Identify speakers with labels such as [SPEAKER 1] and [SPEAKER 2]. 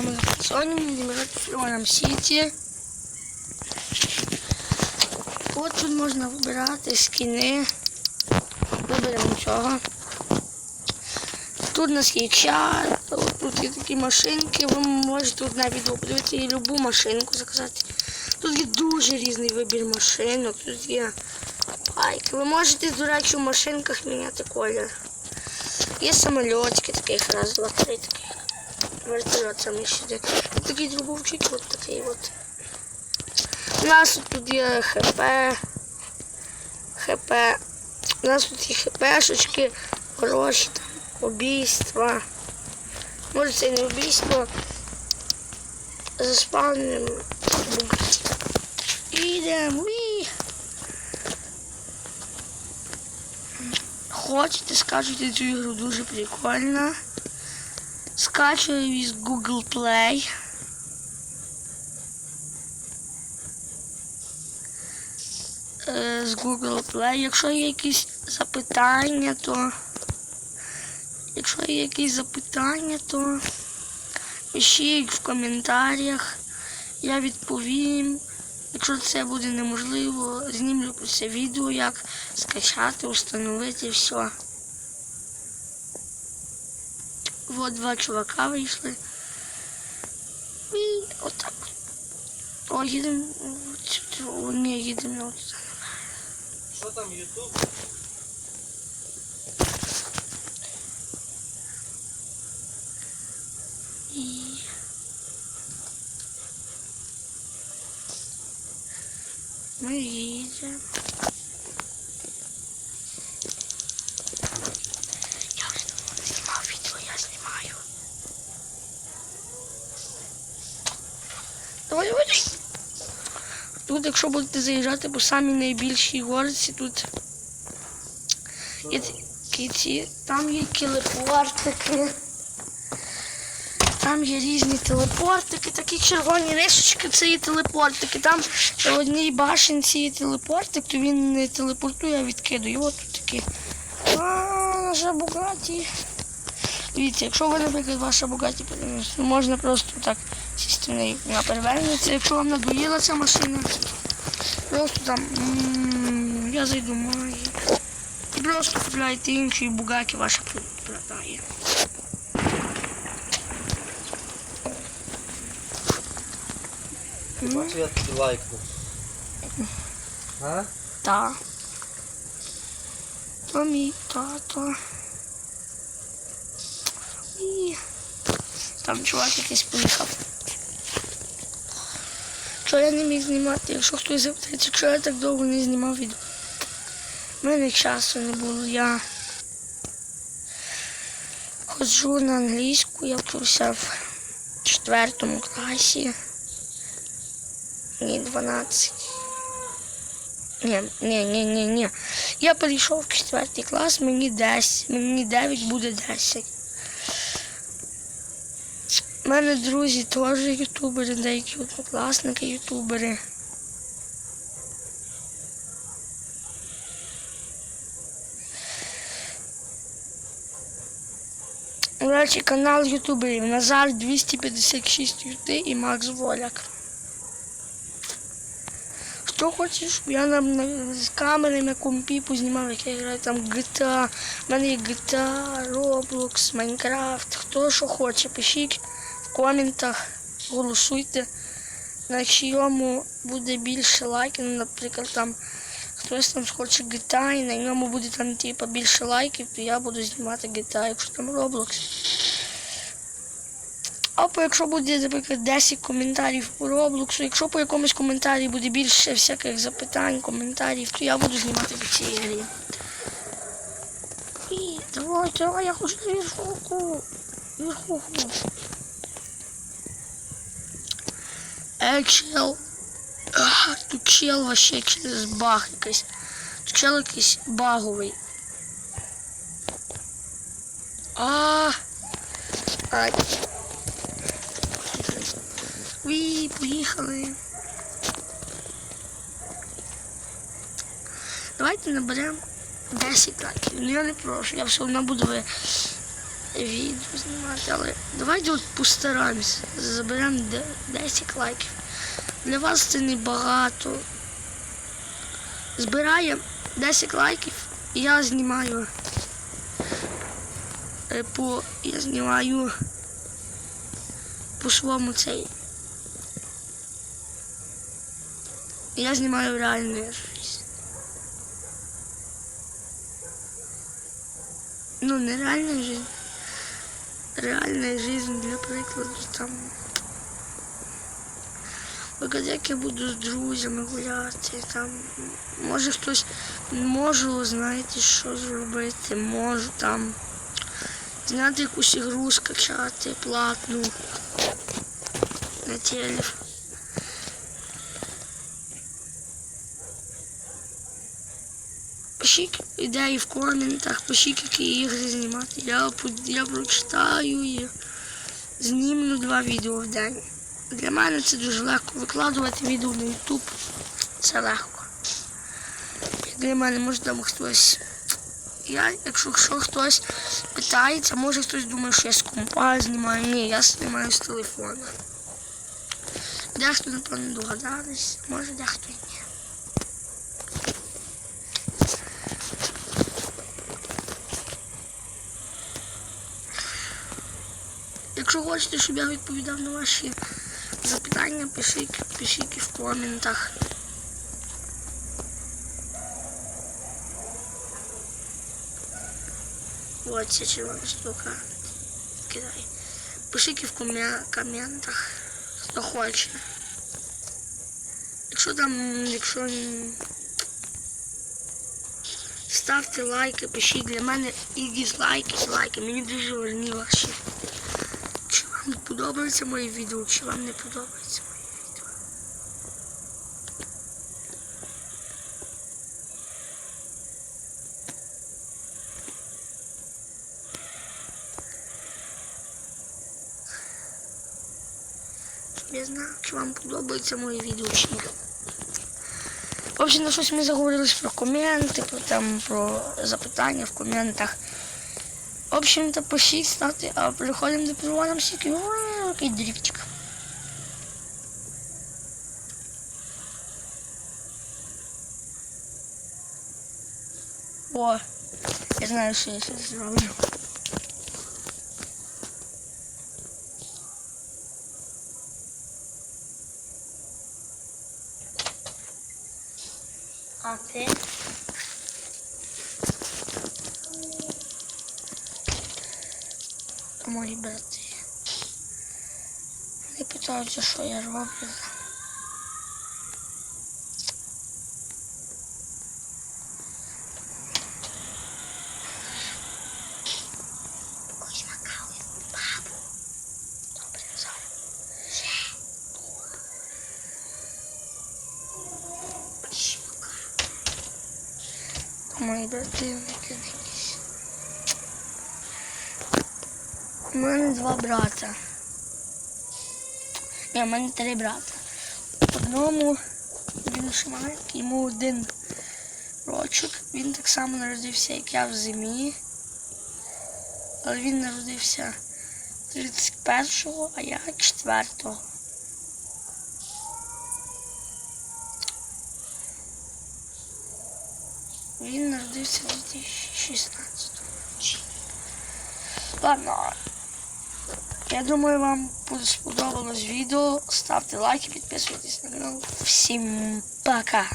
[SPEAKER 1] вами Соня, Флорам Сіті. От тут можна вибирати скіни. Виберемо цього. Тут у нас є от тут є такі машинки, ви можете тут на відео подивитися і любу машинку заказати. Тут є дуже різний вибір машинок, тут є байки. Ви можете, до речі, в машинках міняти колір. Є самольотики таких, раз, два, три таких. Вертольот там ще є. Тут такий дробовчик, от такий от. У нас тут є ХП. ХП. У нас тут є ХПшечки, гроші, там, убійства. Може це не убійство. Заспавним. Ідемо. Хочете, скачуйте цю ігру дуже прикольно. Скачую із Google Play. Е, З Google Play. Якщо є якісь запитання, то якщо є якісь запитання, то пишіть в коментарях. Я відповім. Якщо це буде неможливо, знімлю це відео, як скачати, встановити все. Вот два чувака вийшли. І отак. О, їдемо. О, ні, їдемо от.
[SPEAKER 2] Що там Ютуб?
[SPEAKER 1] І... Ми їдемо. Я вже давно не знімав відео, я знімаю. Давай, давай. Тут, якщо будете заїжджати по самій найбільшій горці, тут є ці, там є телепортики. Там є різні телепортики, такі червоні рисочки, це є телепортики. Там в одній башенці є телепортик, то він не телепортує, а відкидує. От тут такі. А, наша Бугаті. Дивіться, якщо ви, наприклад, ваша Бугаті можна просто так сісти неї на перевернеться. Якщо вам надоїла ця машина, просто там я зайду маю. І просто купляєте інші Бугаті, ваша продає.
[SPEAKER 2] Ти бачив, я тобі лайкнув. А?
[SPEAKER 1] Та. Мій тато. І там чувак якийсь поїхав. Чого я не міг знімати? Якщо хтось запитається, чого я так довго не знімав відео. У мене часу не було. Я ходжу на англійську, я вчуся в четвертому класі. Мені 12. Ні, ні, ні, ні, ні. Я перейшов в четвертий клас, мені 10, мені 9 буде 10. У мене друзі теж ютубери, деякі однокласники ютубери. До речі, канал ютуберів Назар 256 юти і Макс Воляк. Хто хоче, щоб я нам на, з камери на компі познімав, як я граю там GTA, в мене є GTA, Roblox, Minecraft, хто що хоче, пишіть коментах, голосуйте. На чийому буде більше лайків, ну, наприклад, там хтось там хоче GTA і на ньому буде там типу, більше лайків, то я буду знімати GTA, якщо там Roblox. Або якщо буде, наприклад, 10 коментарів по Роблоксу, якщо по якомусь коментарі буде більше всяких запитань, коментарів, то я буду знімати по цій грі. Давай, давай, я хочу на верховку. Е, чел. А, тут чел вообще через баг якийсь. Тут чел якийсь баговий. А. Ай. Уі, поїхали. Давайте наберемо 10 лайків. Ну я не прошу, я все одно буду ви відео знімати, але давайте от постараємося. Заберемо де- 10 лайків. Для вас це небагато. Збираємо 10 лайків і я знімаю. е, По, я знімаю по своєму цей. Я знімаю реальну жизнь. Ну, не реальна жизнь. Реальна жизнь, для прикладу, там. Як я буду з друзями гуляти, там. Може хтось можу, знаєте, що зробити, можу там зняти якусь ігру, скачати платну на телефон. Пишіть ідеї в коментах, пишіть, які ігри знімати. Я, я прочитаю і знімлю два відео в день. Для мене це дуже легко викладувати відео на YouTube. Це легко. Для мене може там хтось. Я, якщо, хтось питається, може хтось думає, що я з компа знімаю. Ні, я знімаю з телефона. Дехто, напевно, догадались, може дехто і ні. Якщо хочете, щоб я відповідав на ваші запитання, пишіть, пишіть в коментах. Ось ця червона штука. Кидай. Пишіть в коментах, хто хоче. Якщо там, якщо ставте лайки, пишіть для мене і дізлайки, і лайки. Мені дуже важливі ваші. Подобається моє відео, чи вам не подобається моє відео. Я знав, чи вам подобається моє відео, чи ні. В общем, на щось ми заговорились про коменти, про, там, про запитання в коментах. В общем-то, пишіть, ставте, а переходимо до переводом всякий який дрифтик. О, я знаю, що я зараз зроблю. А ти? Мої брати. Вони питаються, що я роблю. Ось макали бабу. Добре, зараз. Ще. Ось макали. Мої брати не кидайтесь. У мене два брата. Ні, у мене три брата. Одному він маленький, йому один рочок. Він так само народився, як я в зимі. Але він народився 31-го, а я 4-го. Він народився 2016 Ладно. Я думаю, вам сподобалось відео. Ставте лайки, підписуйтесь на канал. Всім пока!